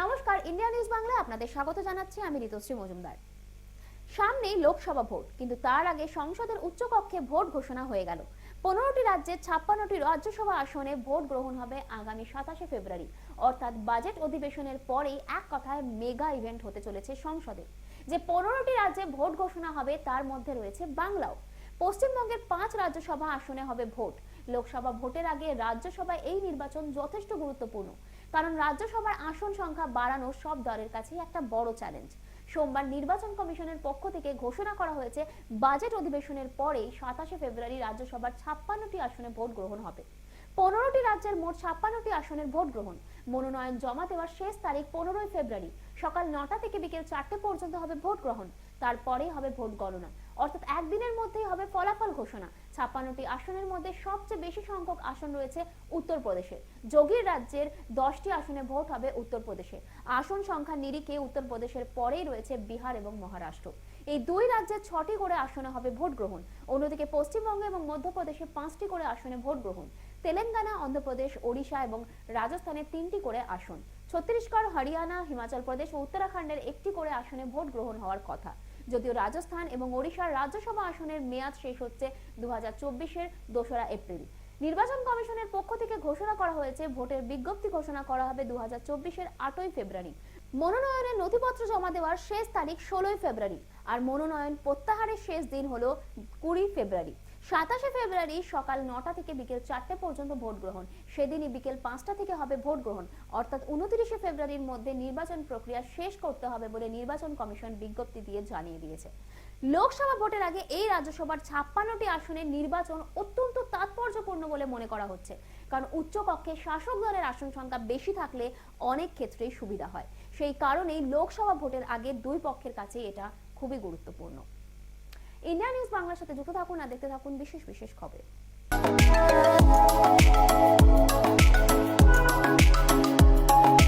নমস্কার, India news বাংলায় আপনাদের স্বাগত জানাচ্ছি আমি ঋতুশ্রী মজুমদার। সামনেই লোকসভা ভোট, কিন্তু তার আগে সংসদের উচ্চকক্ষে ভোট ঘোষণা হয়ে গেল। পনেরোটি রাজ্যের ছাপ্পান্নটি রাজ্যসভা আসনে ভোট গ্রহণ হবে আগামী সাতাশে ফেব্রুয়ারি। অর্থাৎ বাজেট অধিবেশনের পরেই এক কথায় মেগা ইভেন্ট হতে চলেছে সংসদে। যে পনেরোটি রাজ্যে ভোট ঘোষণা হবে, তার মধ্যে রয়েছে বাংলাও। পশ্চিমবঙ্গের পাঁচ রাজ্যসভা আসনে হবে ভোট। লোকসভা ভোটের আগে রাজ্যসভায় এই নির্বাচন যথেষ্ট গুরুত্বপূর্ণ। কারণ রাজ্যসভার আসন সংখ্যা বাড়ানো সব দলের কাছেই একটা বড় চ্যালেঞ্জ সোমবার নির্বাচন কমিশনের পক্ষ থেকে ঘোষণা করা হয়েছে, বাজেট অধিবেশনের পরেই সাতাশে ফেব্রুয়ারি রাজ্যসভার ছাপ্পান্নটি আসনে ভোট গ্রহণ হবে। পনেরোটি রাজ্যের মোট ছাপ্পান্নটি আসনের ভোট গ্রহণ। মনোনয়ন জমা দেওয়ার শেষ তারিখ পনেরোই ফেব্রুয়ারি। সকাল নটা থেকে বিকেল চারটে পর্যন্ত হবে ভোট গ্রহণ। তারপরেই হবে ভোট গণনা। অর্থাৎ একদিনের মধ্যেই হবে ফলাফল ঘোষণা। ছাপ্পান্নটি আসনের মধ্যে সবচেয়ে বেশি সংখ্যক আসন রয়েছে উত্তরপ্রদেশে। যোগীর রাজ্যের দশটি আসনে ভোট হবে উত্তরপ্রদেশে। আসন সংখ্যা নিরিখে উত্তরপ্রদেশের পরেই রয়েছে বিহার এবং মহারাষ্ট্র। এই দুই রাজ্যের ছটি করে আসনে হবে ভোট গ্রহণ। অন্যদিকে পশ্চিমবঙ্গ এবং মধ্যপ্রদেশে পাঁচটি করে আসনে ভোট গ্রহণ। তেলেঙ্গানা, অন্ধ্রপ্রদেশ, ওড়িশা এবং রাজস্থানে তিনটি করে আসন। ছত্তিশগড়, হরিয়ানা, হিমাচল প্রদেশ ও উত্তরাখণ্ডের একটি করে আসনে ভোট গ্রহণ হওয়ার কথা। যদিও রাজস্থান এবং ওড়িশার রাজ্যসভা আসনের মেয়াদ শেষ হচ্ছে দু হাজার চব্বিশের দোসরা এপ্রিল। নির্বাচন কমিশনের পক্ষ থেকে ঘোষণা করা হয়েছে, ভোটের বিজ্ঞপ্তি ঘোষণা করা হবে দু হাজার চব্বিশের আটই ফেব্রুয়ারি। মনোনয়নের নথিপত্র জমা দেওয়ার শেষ তারিখ ষোলোই ফেব্রুয়ারি আর মনোনয়ন প্রত্যাহারের শেষ দিন হলো কুড়ি ফেব্রুয়ারি। সাতাশে ফেব্রুয়ারি সকাল নটা থেকে বিকেল চারটে পর্যন্ত ভোট গ্রহণ। সেদিনই বিকেল পাঁচটা থেকে হবে ভোট গ্রহণ। অর্থাৎ উনত্রিশে ফেব্রুয়ারির মধ্যে নির্বাচন প্রক্রিয়া শেষ করতে হবে বলে নির্বাচন কমিশন বিজ্ঞপ্তি দিয়ে জানিয়ে দিয়েছে। লোকসভা ভোটের আগে এই রাজ্যসভার ছাপ্পান্নটি আসনের নির্বাচন অত্যন্ত তাৎপর্যপূর্ণ বলে মনে করা হচ্ছে। কারণ উচ্চকক্ষে শাসক দলের আসন সংখ্যা বেশি থাকলে অনেক ক্ষেত্রেই সুবিধা হয়। সেই কারণেই লোকসভা ভোটের আগে দুই পক্ষের কাছে এটা খুবই গুরুত্বপূর্ণ। ইন্ডিয়া নিউজ বাংলার সাথে যুক্ত থাকুন আর দেখতে থাকুন বিশেষ বিশেষ খবর।